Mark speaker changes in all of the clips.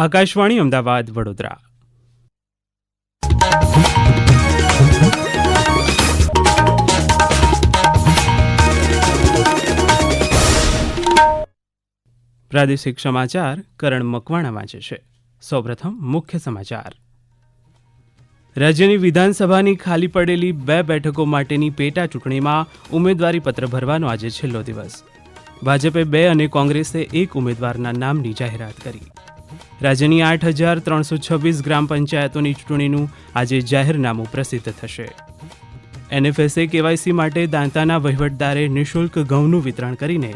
Speaker 1: આકાશવાણી અમદાવાદ વડોદરા પ્રાદેશિક સમાચાર કરણ મકવાણા વાંચે છે સૌપ્રથમ મુખ્ય સમાચાર રાજ્યની વિધાનસભાની ખાલી પડેલી બે બેઠકો માટેની પેટા ચૂંટણીમાં ઉમેદવારીપત્ર ભરવાનો આજે છેલ્લો દિવસ ભાજપે બે અને કોંગ્રેસે એક ઉમેદવારના નામની જાહેરાત કરી રાજ્યની આઠ હજાર ત્રણસો છવ્વીસ ગ્રામ પંચાયતોની ચૂંટણીનું આજે જાહેરનામું પ્રસિદ્ધ થશે એનએફએસએ કેવાયસી માટે દાંતાના વહીવટદારે નિઃશુલ્ક ઘઉંનું વિતરણ કરીને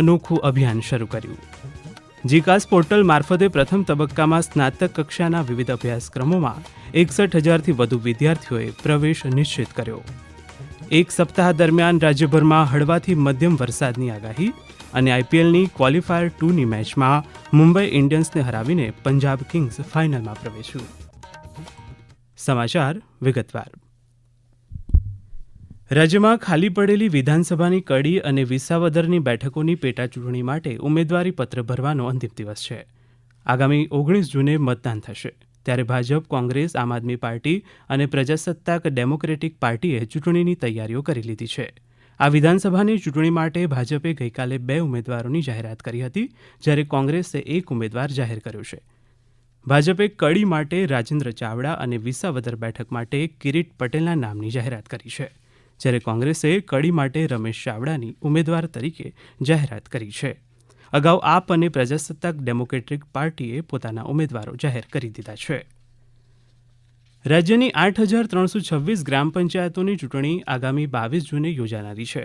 Speaker 1: અનોખું અભિયાન શરૂ કર્યું જીકાસ પોર્ટલ મારફતે પ્રથમ તબક્કામાં સ્નાતક કક્ષાના વિવિધ અભ્યાસક્રમોમાં એકસઠ હજારથી વધુ વિદ્યાર્થીઓએ પ્રવેશ નિશ્ચિત કર્યો એક સપ્તાહ દરમિયાન રાજ્યભરમાં હળવાથી મધ્યમ વરસાદની આગાહી અને આઈપીએલની ક્વોલિફાયર ટુની મેચમાં મુંબઈ ઇન્ડિયન્સને હરાવીને પંજાબ કિંગ્સ ફાઇનલમાં પ્રવેશ્યું સમાચાર વિગતવાર રાજ્યમાં ખાલી પડેલી વિધાનસભાની કડી અને વિસાવદરની બેઠકોની પેટાચૂંટણી માટે ઉમેદવારીપત્ર ભરવાનો અંતિમ દિવસ છે આગામી ઓગણીસ જૂને મતદાન થશે ત્યારે ભાજપ કોંગ્રેસ આમ આદમી પાર્ટી અને પ્રજાસત્તાક ડેમોક્રેટિક પાર્ટીએ ચૂંટણીની તૈયારીઓ કરી લીધી છે આ વિધાનસભાની ચૂંટણી માટે ભાજપે ગઈકાલે બે ઉમેદવારોની જાહેરાત કરી હતી જ્યારે કોંગ્રેસે એક ઉમેદવાર જાહેર કર્યો છે ભાજપે કડી માટે રાજેન્દ્ર ચાવડા અને વિસાવદર બેઠક માટે કિરીટ પટેલના નામની જાહેરાત કરી છે જ્યારે કોંગ્રેસે કડી માટે રમેશ ચાવડાની ઉમેદવાર તરીકે જાહેરાત કરી છે અગાઉ આપ અને પ્રજાસત્તાક ડેમોક્રેટિક પાર્ટીએ પોતાના ઉમેદવારો જાહેર કરી દીધા છે રાજ્યની આઠ હજાર ત્રણસો છવ્વીસ ગ્રામ પંચાયતોની ચૂંટણી આગામી બાવીસ જૂને યોજાનારી છે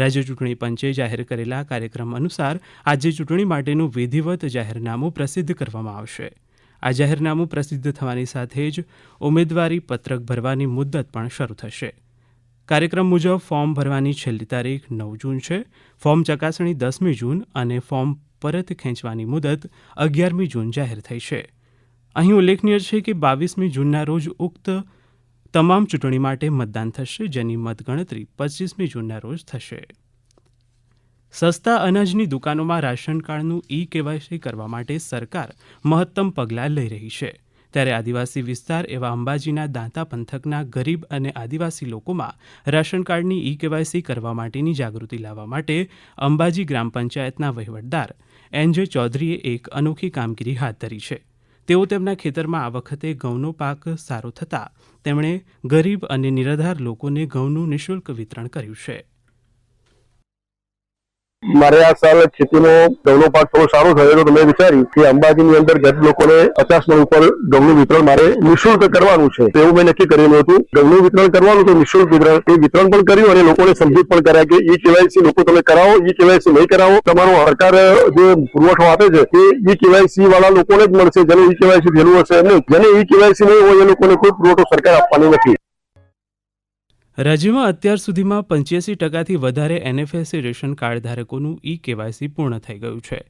Speaker 1: રાજ્ય ચૂંટણી પંચે જાહેર કરેલા કાર્યક્રમ અનુસાર આજે ચૂંટણી માટેનું વિધિવત જાહેરનામું પ્રસિદ્ધ કરવામાં આવશે આ જાહેરનામું પ્રસિદ્ધ થવાની સાથે જ ઉમેદવારી પત્રક ભરવાની મુદત પણ શરૂ થશે કાર્યક્રમ મુજબ ફોર્મ ભરવાની છેલ્લી તારીખ નવ જૂન છે ફોર્મ ચકાસણી દસમી જૂન અને ફોર્મ પરત ખેંચવાની મુદત અગિયારમી જૂન જાહેર થઈ છે અહીં ઉલ્લેખનીય છે કે બાવીસમી જૂનના રોજ ઉક્ત તમામ ચૂંટણી માટે મતદાન થશે જેની મતગણતરી પચીસમી જૂનના રોજ થશે સસ્તા અનાજની દુકાનોમાં રાશન કાર્ડનું ઈ કેવાયસી કરવા માટે સરકાર મહત્તમ પગલાં લઈ રહી છે ત્યારે આદિવાસી વિસ્તાર એવા અંબાજીના દાંતા પંથકના ગરીબ અને આદિવાસી લોકોમાં રાશન કાર્ડની ઈ કેવાયસી કરવા માટેની જાગૃતિ લાવવા માટે અંબાજી ગ્રામ પંચાયતના વહીવટદાર એન જે ચૌધરીએ એક અનોખી કામગીરી હાથ ધરી છે તેઓ તેમના ખેતરમાં આ વખતે ઘઉંનો પાક સારો થતાં તેમણે ગરીબ અને નિરાધાર લોકોને ઘઉંનું નિઃશુલ્ક વિતરણ કર્યું છે
Speaker 2: મારે આ સાલ ખેતીનો ઘઉંનો પાક થોડો સારો થયો તો તમે વિચાર્યું કે અંબાજીની અંદર ગરીબ લોકોને પચાસ મણ ઉપર ઘઉંનું વિતરણ મારે નિઃશુલ્ક કરવાનું છે એવું મેં નક્કી કરેલું હતું ઘઉંનું વિતરણ કરવાનું તો નિઃશુલ્ક વિતરણ એ વિતરણ પણ કર્યું અને લોકોને સમજૂત પણ કર્યા કે ઈ કેવાયસી લોકો તમે કરાવો ઈ કેવાયસી નહીં કરાવો તમારો સરકાર જે પુરવઠો આપે છે એ ઈ કેવાયસી વાળા લોકોને જ મળશે જેને ઈ કેવાયસી થયેલું હશે એમને જેને ઈ કેવાયસી નહીં હોય એ લોકોને કોઈ પુરવઠો સરકાર આપવાની નથી
Speaker 1: રાજ્યમાં અત્યાર સુધીમાં પંચ્યાસી ટકાથી વધારે એનએફએસસી રેશન કાર્ડ ધારકોનું ઈ કેવાયસી પૂર્ણ થઈ ગયું છે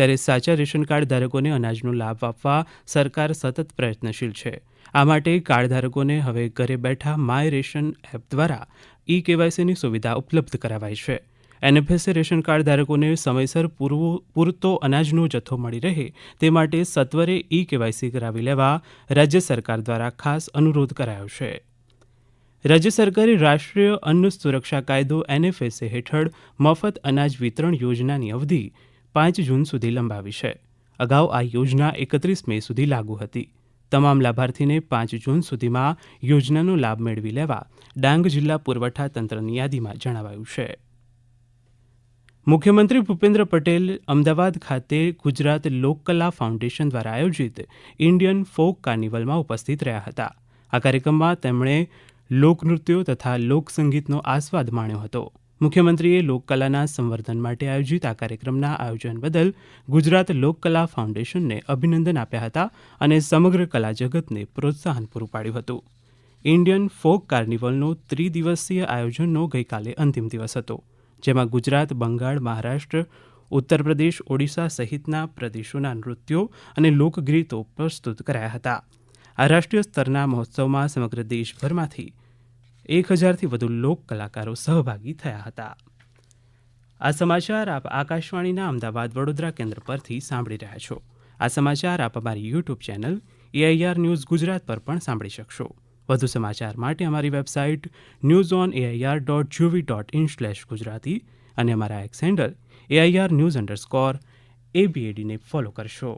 Speaker 1: ત્યારે સાચા રેશન કાર્ડ ધારકોને અનાજનો લાભ આપવા સરકાર સતત પ્રયત્નશીલ છે આ માટે કાર્ડ ધારકોને હવે ઘરે બેઠા માય રેશન એપ દ્વારા ઈ કેવાયસીની સુવિધા ઉપલબ્ધ કરાવાઈ છે એનએફએસએ રેશન કાર્ડ ધારકોને સમયસર પૂરતો અનાજનો જથ્થો મળી રહે તે માટે સત્વરે ઈ કેવાયસી કરાવી લેવા રાજ્ય સરકાર દ્વારા ખાસ અનુરોધ કરાયો છે રાજ્ય સરકારે રાષ્ટ્રીય અન્ન સુરક્ષા કાયદો એનએફએસએ હેઠળ મફત અનાજ વિતરણ યોજનાની અવધિ પાંચ જૂન સુધી લંબાવી છે અગાઉ આ યોજના એકત્રીસ મે સુધી લાગુ હતી તમામ લાભાર્થીને પાંચ જૂન સુધીમાં યોજનાનો લાભ મેળવી લેવા ડાંગ જિલ્લા પુરવઠા તંત્રની યાદીમાં જણાવાયું છે મુખ્યમંત્રી ભૂપેન્દ્ર પટેલ અમદાવાદ ખાતે ગુજરાત લોકકલા ફાઉન્ડેશન દ્વારા આયોજિત ઇન્ડિયન ફોક કાર્નિવલમાં ઉપસ્થિત રહ્યા હતા આ કાર્યક્રમમાં તેમણે લોકનૃત્યો તથા લોકસંગીતનો આસ્વાદ માણ્યો હતો મુખ્યમંત્રીએ લોકકલાના સંવર્ધન માટે આયોજિત આ કાર્યક્રમના આયોજન બદલ ગુજરાત લોકકલા ફાઉન્ડેશનને અભિનંદન આપ્યા હતા અને સમગ્ર કલા જગતને પ્રોત્સાહન પૂરું પાડ્યું હતું ઇન્ડિયન ફોક કાર્નિવલનો ત્રિદિવસીય આયોજનનો ગઈકાલે અંતિમ દિવસ હતો જેમાં ગુજરાત બંગાળ મહારાષ્ટ્ર ઉત્તર પ્રદેશ ઓડિશા સહિતના પ્રદેશોના નૃત્યો અને લોકગીતો પ્રસ્તુત કરાયા હતા આ રાષ્ટ્રીય સ્તરના મહોત્સવમાં સમગ્ર દેશભરમાંથી એક હજારથી વધુ લોક કલાકારો સહભાગી થયા હતા આ સમાચાર આપ આકાશવાણીના અમદાવાદ વડોદરા કેન્દ્ર પરથી સાંભળી રહ્યા છો આ સમાચાર આપ અમારી YouTube channel AIR news Gujarat પર પણ સાંભળી શકશો વધુ સમાચાર માટે અમારી website news on AIR dot GV dot in slash Gujarati અને અમારા X handle AIR news underscore એબીએડીને ફોલો કરશો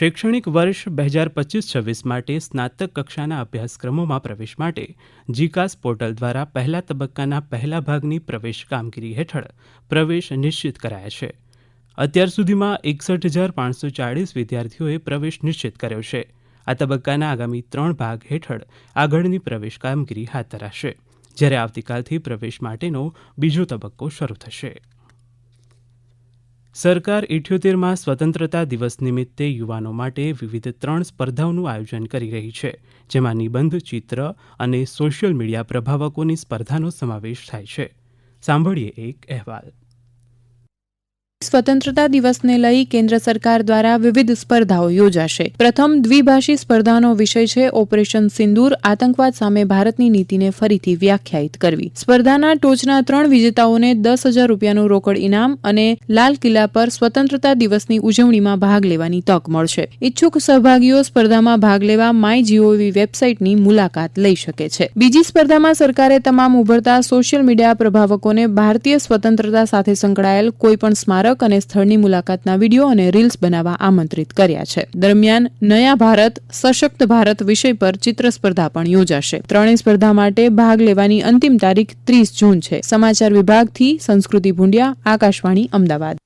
Speaker 1: શૈક્ષણિક વર્ષ બે હજાર પચીસ છવ્વીસ માટે સ્નાતક કક્ષાના અભ્યાસક્રમોમાં પ્રવેશ માટે જીકાસ પોર્ટલ દ્વારા પહેલા તબક્કાના પહેલા ભાગની પ્રવેશ કામગીરી હેઠળ પ્રવેશ નિશ્ચિત કરાયા છે અત્યાર સુધીમાં એકસઠ હજાર પાંચસો ચાળીસ વિદ્યાર્થીઓએ પ્રવેશ નિશ્ચિત કર્યો છે આ તબક્કાના આગામી ત્રણ ભાગ હેઠળ આગળની પ્રવેશ કામગીરી હાથ ધરાશે જ્યારે આવતીકાલથી પ્રવેશ માટેનો બીજો તબક્કો શરૂ થશે સરકાર ઇઠ્યોતેરમાં સ્વતંત્રતા દિવસ નિમિત્તે યુવાનો માટે વિવિધ ત્રણ સ્પર્ધાઓનું આયોજન કરી રહી છે જેમાં નિબંધ ચિત્ર અને સોશિયલ મીડિયા પ્રભાવકોની સ્પર્ધાનો સમાવેશ થાય છે સાંભળીએ એક અહેવાલ
Speaker 3: સ્વતંત્રતા દિવસને લઈ કેન્દ્ર સરકાર દ્વારા વિવિધ સ્પર્ધાઓ યોજાશે પ્રથમ દ્વિભાષી સ્પર્ધાનો વિષય છે ઓપરેશન સિંદૂર આતંકવાદ સામે ભારતની નીતિને ફરીથી વ્યાખ્યાયિત કરવી સ્પર્ધાના ટોચના ત્રણ વિજેતાઓને દસ હજાર રૂપિયાનું રોકડ ઇનામ અને લાલ કિલ્લા પર સ્વતંત્રતા દિવસની ઉજવણીમાં ભાગ લેવાની તક મળશે ઇચ્છુક સહભાગીઓ સ્પર્ધામાં ભાગ લેવા માય જીઓવી વેબસાઇટની મુલાકાત લઈ શકે છે બીજી સ્પર્ધામાં સરકારે તમામ ઉભરતા સોશિયલ મીડિયા પ્રભાવકોને ભારતીય સ્વતંત્રતા સાથે સંકળાયેલ કોઈપણ સ્મારક ગાયક અને સ્થળની મુલાકાતના વિડીયો અને રીલ્સ બનાવવા આમંત્રિત કર્યા છે દરમિયાન નયા ભારત સશક્ત ભારત વિષય પર ચિત્ર સ્પર્ધા પણ યોજાશે ત્રણેય સ્પર્ધા માટે ભાગ લેવાની અંતિમ તારીખ ત્રીસ જૂન છે સમાચાર વિભાગથી સંસ્કૃતિ ભુંડિયા આકાશવાણી અમદાવાદ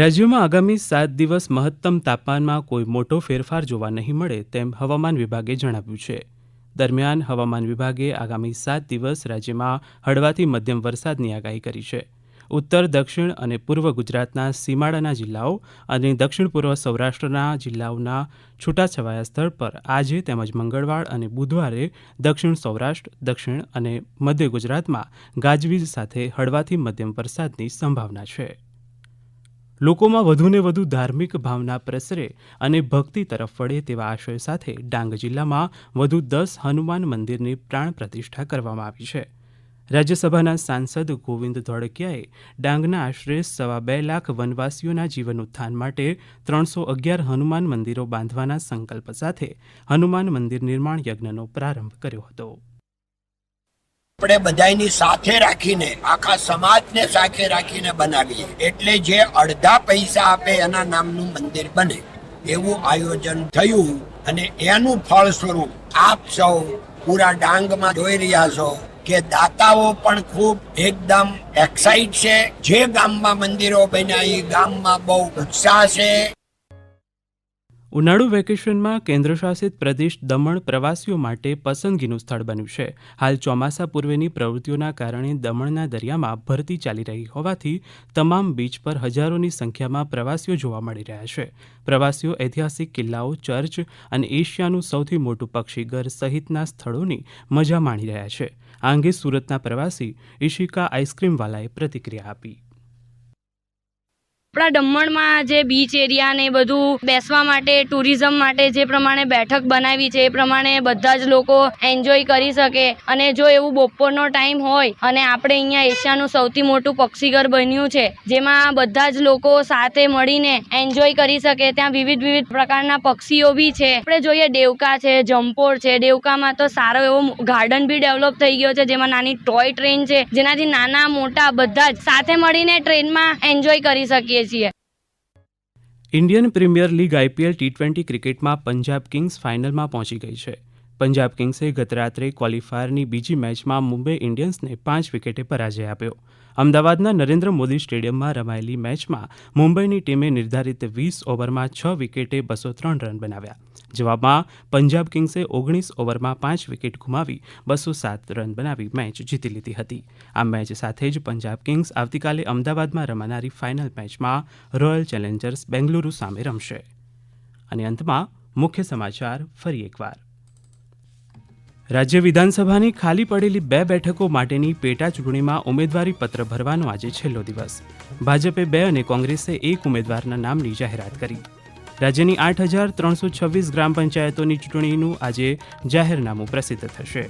Speaker 1: રાજ્યમાં આગામી સાત દિવસ મહત્તમ તાપમાનમાં કોઈ મોટો ફેરફાર જોવા નહીં મળે તેમ હવામાન વિભાગે જણાવ્યું છે દરમિયાન હવામાન વિભાગે આગામી સાત દિવસ રાજ્યમાં હળવાથી મધ્યમ વરસાદની આગાહી કરી છે ઉત્તર દક્ષિણ અને પૂર્વ ગુજરાતના સીમાડાના જિલ્લાઓ અને દક્ષિણ પૂર્વ સૌરાષ્ટ્રના જિલ્લાઓના છૂટાછવાયા સ્થળ પર આજે તેમજ મંગળવાર અને બુધવારે દક્ષિણ સૌરાષ્ટ્ર દક્ષિણ અને મધ્ય ગુજરાતમાં ગાજવીજ સાથે હળવાથી મધ્યમ વરસાદની સંભાવના છે લોકોમાં વધુને વધુ ધાર્મિક ભાવના પ્રસરે અને ભક્તિ તરફ વળે તેવા આશય સાથે ડાંગ જિલ્લામાં વધુ દસ હનુમાન મંદિરની પ્રાણ પ્રતિષ્ઠા કરવામાં આવી છે રાજ્યસભાના સાંસદ ગોવિંદ ધોળકિયાએ ડાંગના આશરે સવા બે લાખ વનવાસીઓના જીવન ઉત્થાન માટે ત્રણસો અગિયાર હનુમાન મંદિરો બાંધવાના સંકલ્પ સાથે હનુમાન મંદિર નિર્માણ યજ્ઞનો પ્રારંભ કર્યો હતો
Speaker 4: આપણે બધાની સાથે રાખીને આખા સમાજને સાથે રાખીને બનાવીએ એટલે જે અડધા પૈસા આપે એના નામનું મંદિર બને એવું આયોજન થયું અને એનું ફળ સ્વરૂપ આપ સૌ પૂરા ડાંગમાં જોઈ રહ્યા છો કે દાતાઓ પણ ખૂબ એકદમ એક્સાઇટ છે જે ગામમાં મંદિરો બન્યા એ ગામમાં બહુ ઉત્સાહ છે
Speaker 1: ઉનાળુ વેકેશનમાં કેન્દ્રશાસિત પ્રદેશ દમણ પ્રવાસીઓ માટે પસંદગીનું સ્થળ બન્યું છે હાલ ચોમાસા પૂર્વેની પ્રવૃત્તિઓના કારણે દમણના દરિયામાં ભરતી ચાલી રહી હોવાથી તમામ બીચ પર હજારોની સંખ્યામાં પ્રવાસીઓ જોવા મળી રહ્યા છે પ્રવાસીઓ ઐતિહાસિક કિલ્લાઓ ચર્ચ અને એશિયાનું સૌથી મોટું પક્ષીઘર સહિતના સ્થળોની મજા માણી રહ્યા છે આ અંગે સુરતના પ્રવાસી ઈશિકા આઈસ્ક્રીમવાલાએ પ્રતિક્રિયા આપી
Speaker 5: આપણા દમણમાં જે બીચ એરિયા ને બધું બેસવા માટે ટુરિઝમ માટે જે પ્રમાણે બેઠક બનાવી છે એ પ્રમાણે બધા જ લોકો એન્જોય કરી શકે અને જો એવું બપોરનો ટાઈમ હોય અને આપણે અહીંયા એશિયાનું સૌથી મોટું પક્ષીઘર બન્યું છે જેમાં બધા જ લોકો સાથે મળીને એન્જોય કરી શકે ત્યાં વિવિધ વિવિધ પ્રકારના પક્ષીઓ બી છે આપણે જોઈએ દેવકા છે જમ્પોર છે દેવકામાં તો સારો એવો ગાર્ડન બી ડેવલપ થઈ ગયો છે જેમાં નાની ટોય ટ્રેન છે જેનાથી નાના મોટા બધા જ સાથે મળીને ટ્રેનમાં એન્જોય કરી શકીએ છીએ
Speaker 1: Indian Premier League IPL T twenty ક્રિકેટમાં પંજાબ કિંગ્સ ફાઇનલમાં પહોંચી ગઈ છે પંજાબ કિંગ્સે ગત રાત્રે ક્વોલિફાયરની બીજી મેચમાં મુંબઈ ઇન્ડિયન્સને પાંચ વિકેટે પરાજય આપ્યો અમદાવાદના નરેન્દ્ર મોદી સ્ટેડિયમમાં રમાયેલી મેચમાં મુંબઈની ટીમે નિર્ધારિત વીસ ઓવરમાં છ વિકેટે બસો ત્રણ રન બનાવ્યા જવાબમાં પંજાબ કિંગ્સે ઓગણીસ ઓવરમાં પાંચ વિકેટ ગુમાવી બસો સાત રન બનાવી મેચ જીતી લીધી હતી આ મેચ સાથે જ પંજાબ કિંગ્સ આવતીકાલે અમદાવાદમાં રમાનારી ફાઇનલ મેચમાં રોયલ ચેલેન્જર્સ બેંગલુરુ સામે રમશે અને અંતમાં મુખ્ય સમાચાર ફરી એકવાર રાજ્ય વિધાનસભાની ખાલી પડેલી બે બેઠકો માટેની પેટા ચૂંટણીમાં ઉમેદવારી પત્ર ભરવાનો આજે છેલ્લો દિવસ ભાજપે બે અને કોંગ્રેસે એક ઉમેદવારના નામની જાહેરાત કરી રાજ્યની આઠ હજાર ત્રણસો છવ્વીસ ગ્રામ પંચાયતોની ચૂંટણીનું આજે જાહેરનામું પ્રસિદ્ધ થશે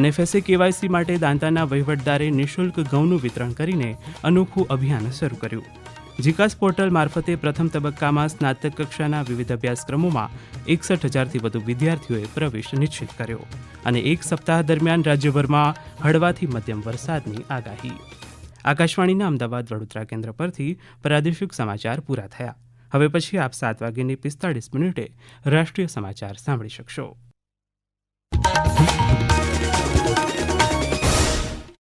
Speaker 1: એનએફએસએ કેવાયસી માટે દાંતાના વહીવટદારે નિઃશુલ્ક ઘઉંનું વિતરણ કરીને અનોખું અભિયાન શરૂ કર્યું જીકાસ પોર્ટલ મારફતે પ્રથમ તબક્કામાં સ્નાતક કક્ષાના વિવિધ અભ્યાસક્રમોમાં એકસઠ હજારથી વધુ વિદ્યાર્થીઓએ પ્રવેશ નિશ્ચિત કર્યો અને એક સપ્તાહ દરમિયાન રાજ્યભરમાં હળવાથી મધ્યમ વરસાદની આગાહી આકાશવાણીના અમદાવાદ વડોદરા કેન્દ્ર પરથી પ્રાદેશિક સમાચાર પૂરા થયા હવે પછી આપ સાત વાગ્યાની પિસ્તાળીસ મિનિટે રાષ્ટ્રીય સમાચાર સાંભળી શકશો